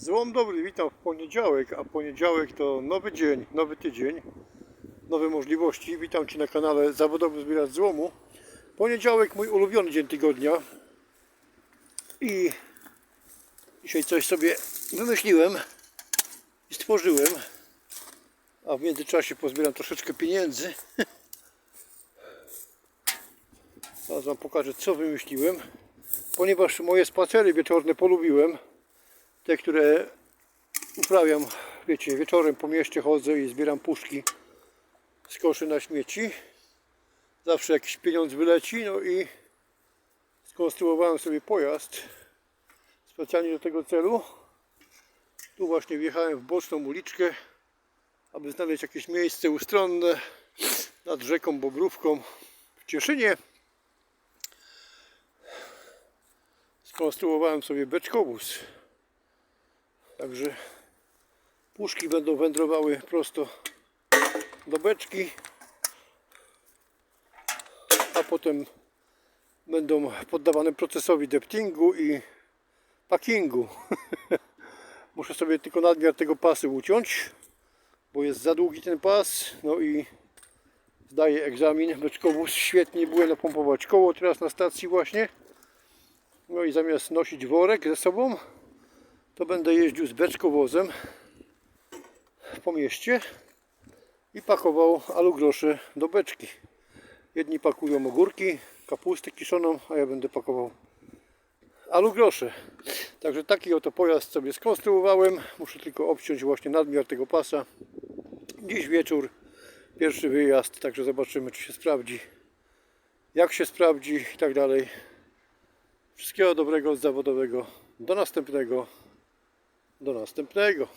Złom dobry, witam w poniedziałek, a poniedziałek to nowy dzień, nowy tydzień, nowe możliwości. Witam Cię na kanale Zawodowy Zbieracz Złomu. Poniedziałek mój ulubiony dzień tygodnia i dzisiaj coś sobie wymyśliłem i stworzyłem, a w międzyczasie pozbieram troszeczkę pieniędzy. Teraz Wam pokażę co wymyśliłem, ponieważ moje spacery wieczorne polubiłem te, które uprawiam, wiecie, wieczorem po mieście chodzę i zbieram puszki z koszy na śmieci. Zawsze jakiś pieniądz wyleci, no i skonstruowałem sobie pojazd specjalnie do tego celu. Tu właśnie wjechałem w boczną uliczkę, aby znaleźć jakieś miejsce ustronne nad rzeką Bobrówką w Cieszynie. Skonstruowałem sobie beczkowóz. Także puszki będą wędrowały prosto do beczki, a potem będą poddawane procesowi deptingu i packingu. Muszę sobie tylko nadmiar tego pasu uciąć, bo jest za długi ten pas. No i zdaję egzamin. Beczkowóz świetnie byłem napompować koło teraz na stacji właśnie. No i zamiast nosić worek ze sobą, to będę jeździł z beczkowozem po mieście i pakował alugrosze do beczki. Jedni pakują ogórki, kapustę kiszoną, a ja będę pakował alugrosze. Także taki oto pojazd sobie skonstruowałem. Muszę tylko obciąć właśnie nadmiar tego pasa. Dziś wieczór, pierwszy wyjazd, także zobaczymy czy się sprawdzi. Jak się sprawdzi i tak dalej. Wszystkiego dobrego zawodowego. Do następnego. Do następnego.